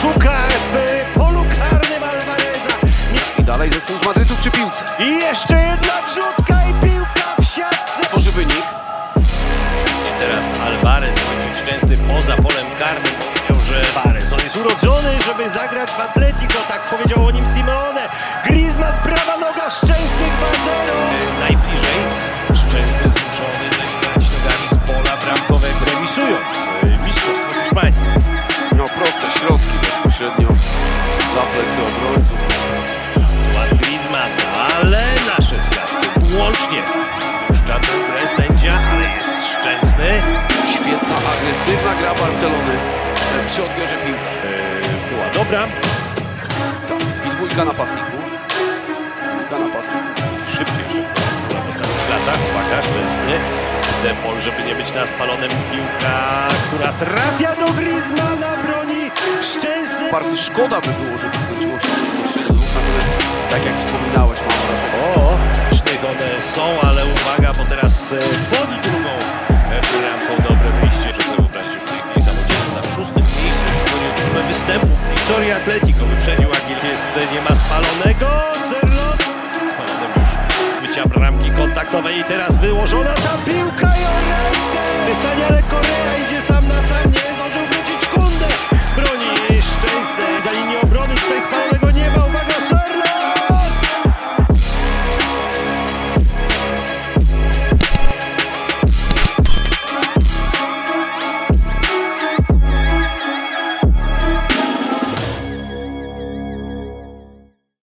szuka w polu karnym Alvareza. I dalej zespół z Madrytu przy piłce. I jeszcze jedna wrzutka i piłka w siatce. Tworzy wynik. I teraz Alvarez chodził częsty poza polem karnym. Za plecy obrońców. Antoine Griezmann, ale nasze stawki łącznie. Puszcza grę sędzia, ale jest Szczęsny. Świetna, agresywna gra Barcelony przy odbiorze piłki. E, była dobra, Tak. I dwójka napastników. Dwójka napastników. szybciej, szybko. Na ostatnich latach, uwaga, Szczęsny. Depol, żeby nie być na spalonym piłka, która trafia do Griezmana, broni Szczęsny. Barsy szkoda by było, żeby skończyło się 3 do 2, natomiast tak jak wspominałeś, mam wrażenie, O, licznych one są, ale uwaga, bo teraz e, pod drugą e, bramką dobre wyjście, że sobie wybrać już chwili samodzielnie na szóstym miejscu w historii liczbę występów. Wiktoria Atletico wyprzedził Agiel. Jest, e, nie ma spalonego, Serlot. Spalonym już bycia bramki kontaktowej i teraz wyłożona ta piłka i Orente. Staniele